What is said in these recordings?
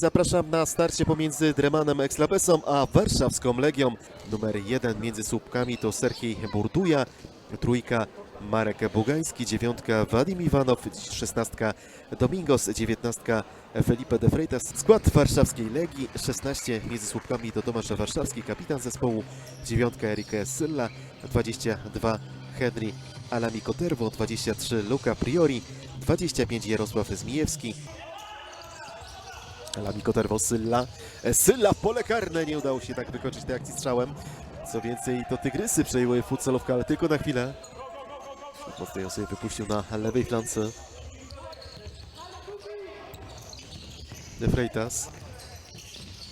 Zapraszam na starcie pomiędzy Dremanem Ekslabesą a warszawską Legią. Numer jeden między słupkami to Serhiej Burduja, trójka Marek Bugański, dziewiątka Wadim Iwanow, szesnastka Domingos, dziewiętnastka Felipe de Freitas. Skład warszawskiej Legii, 16 między słupkami to Tomasz Warszawski, kapitan zespołu, dziewiątka Erike Sylla, 22 Henry Alami Koterwo, 23 Luca Priori, 25 Jarosław Zmijewski, Alami Koterwo, Sylla, E, Sylla w pole karne, nie udało się tak wykończyć tej akcji strzałem. Co więcej, to Tygrysy przejęły futsalówkę, ale tylko na chwilę. Mocno ją sobie wypuścił na lewej flance. De Freitas.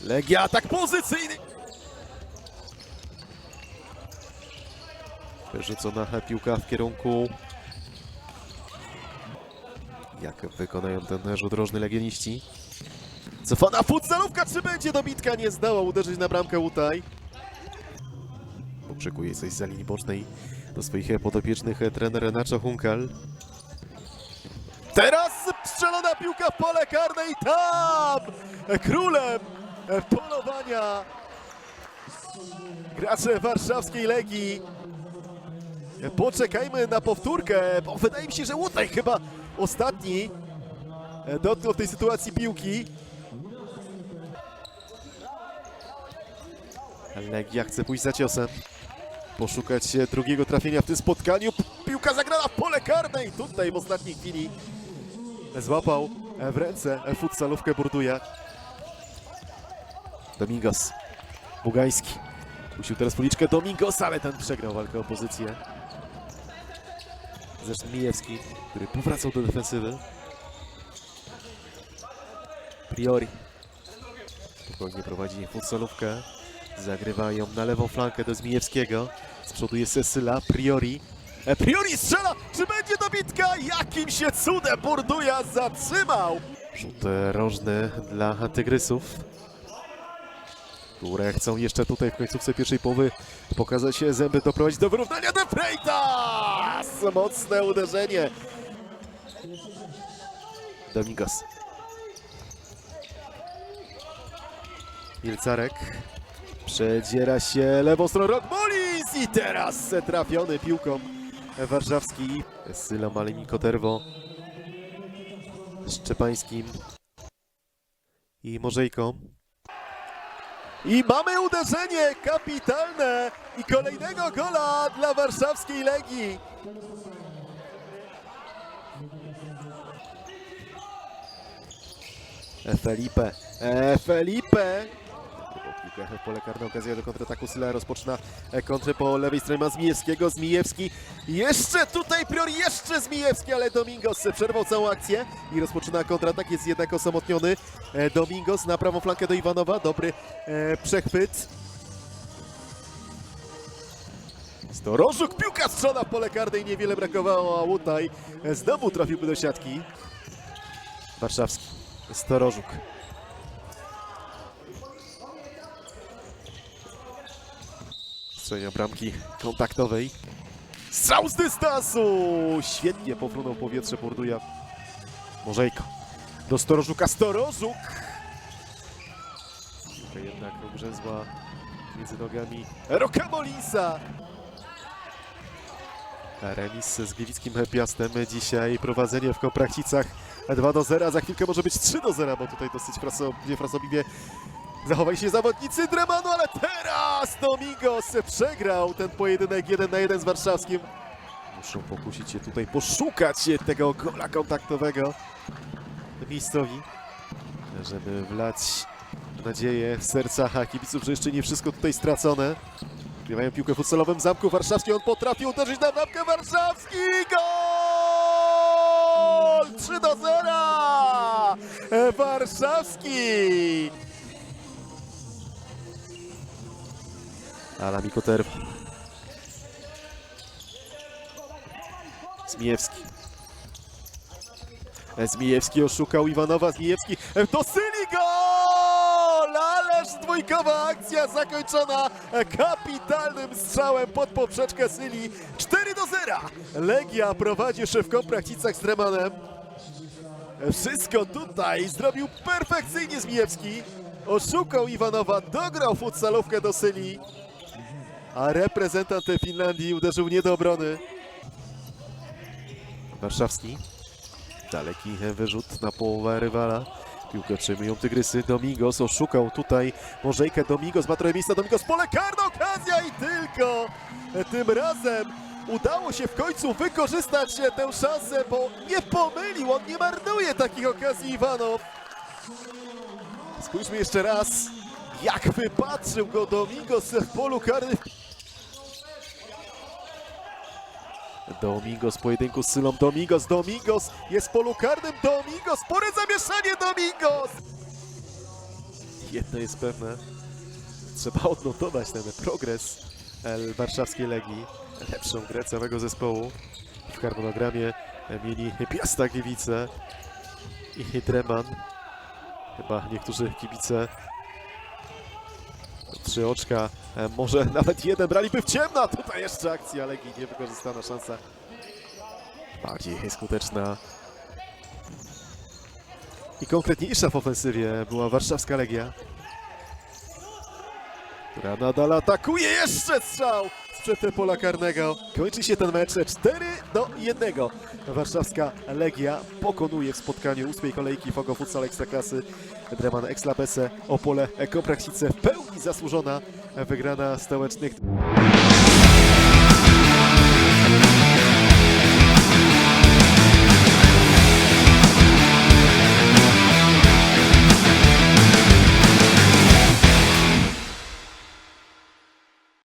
Legia, atak pozycyjny! Wyrzucona piłka w kierunku... Jak wykonają ten rzut rożny legioniści? Cofana futsalówka, czy będzie dobitka? Nie zdała uderzyć na bramkę Utaj. Oczekuje coś za linii bocznej do swoich podopiecznych e, trener Nacho Hunkal. Teraz strzelona piłka w pole karne i tam e, królem e, polowania gracze warszawskiej Legii. Poczekajmy na powtórkę, bo wydaje mi się, że Łutaj chyba ostatni dotknął tej sytuacji piłki. Legia chce pójść za ciosem. Poszukać drugiego trafienia w tym spotkaniu. Piłka zagrana w pole karne i tutaj w ostatniej chwili złapał w ręce futsalówkę Burduja. Domingos. Bugański. Puścił teraz policzkę Domingos, ale ten przegrał walkę o pozycję. Zresztą Mijewski, który powracał do defensywy. Priori. Spokojnie prowadzi futsalówkę. Zagrywają na lewą flankę do Zmijewskiego. Z przodu jest Sesyla, Priori. E, Priori strzela! Czy będzie dobitka? Jakim się cudem Burduja zatrzymał! Rzut rożny dla Tygrysów. Które chcą jeszcze tutaj w końcówce pierwszej połowy pokazać się zęby, doprowadzić do wyrównania De Freitas! Mocne uderzenie. Domingos. Milcarek. Przedziera się lewą stroną Rockmolis i teraz trafiony piłką warszawski. Syla Malemi Koterwo. Szczepańskim. I Morzejką. I mamy uderzenie kapitalne i kolejnego gola dla warszawskiej Legii. E, Felipe, e, Felipe. Piłkę w pole karne, okazja do kontrataku. Syla rozpoczyna e, kontrę po lewej stronie ma Zmijewskiego. Zmijewski jeszcze tutaj priori, jeszcze Zmijewski, ale Domingos przerwał całą akcję i rozpoczyna kontratak. Jest jednak osamotniony. E, Domingos na prawą flankę do Iwanowa. Dobry e, przechwyt. Storożuk, piłka strzona w pole karne i niewiele brakowało, a Łutaj znowu trafiłby do siatki. Warszawski, Storożuk. Strzelenia bramki kontaktowej. Strzał z dystansu! Świetnie pofrunął powietrze Porduja. Morzejko. Do Storożuka. Storożuk! Piłka jednak ugrzęzła między nogami Rokamolisa. Remis z Gliwickim Piastem. Dzisiaj prowadzenie w Koprachcicach 2 do 0. Za chwilkę może być 3 do 0, bo tutaj dosyć frasobliwie, frasobliwie Zachowaj się zawodnicy Dremanu, ale teraz Domingos przegrał ten pojedynek 1 na 1 z warszawskim. Muszą pokusić się tutaj, poszukać tego gola kontaktowego miejscowi, żeby wlać nadzieję w serca kibiców, że jeszcze nie wszystko tutaj stracone. Grywają piłkę w futsalowym zamku warszawskim, on potrafi uderzyć na bramkę warszawski, gol! 3 do 0! Warszawski! Alami Koterwo. Zmijewski. E, Zmijewski oszukał Iwanowa. Zmijewski e, to Syli gol! Ależ dwójkowa akcja zakończona e, kapitalnym strzałem pod poprzeczkę Syli. 4 do 0. Legia prowadzi już w Komprachcicach z Dremanem. Wszystko tutaj zrobił perfekcyjnie Zmijewski. Oszukał Iwanowa, dograł futsalówkę do Syli. A reprezentant Finlandii uderzył nie do obrony. Warszawski. Daleki wyrzut na połowę rywala. Piłkę otrzymują Tygrysy. Domingos oszukał tutaj Możejkę. Domingos ma trochę miejsca. Domingos pole karne. Okazja i tylko. Tym razem udało się w końcu wykorzystać tę szansę, bo nie pomylił. On nie marnuje takich okazji Iwanow. Spójrzmy jeszcze raz, jak wypatrzył go Domingos w polu karnym. Domingos pojedynku z Sylą. Domingos, Domingos jest w polu karnym. Domingos, spore zamieszanie Domingos! Jedno jest pewne, trzeba odnotować ten progres warszawskiej Legii. Lepszą grę całego zespołu. W harmonogramie mieli Piasta Gliwice i Dreman. Chyba niektórzy kibice trzy oczka, e, może nawet jeden braliby w ciemno, a tutaj jeszcze akcja Legii, niewykorzystana szansa. Bardziej skuteczna i konkretniejsza w ofensywie była warszawska Legia, która nadal atakuje. Jeszcze strzał sprzed pola karnego. Kończy się ten mecz 4 do 1. Warszawska Legia pokonuje w spotkaniu ósmej kolejki Fogo Futsal Ekstraklasy Dreman Ekslapese Opole Kompraksice w pełni zasłużona wygrana stołecznych.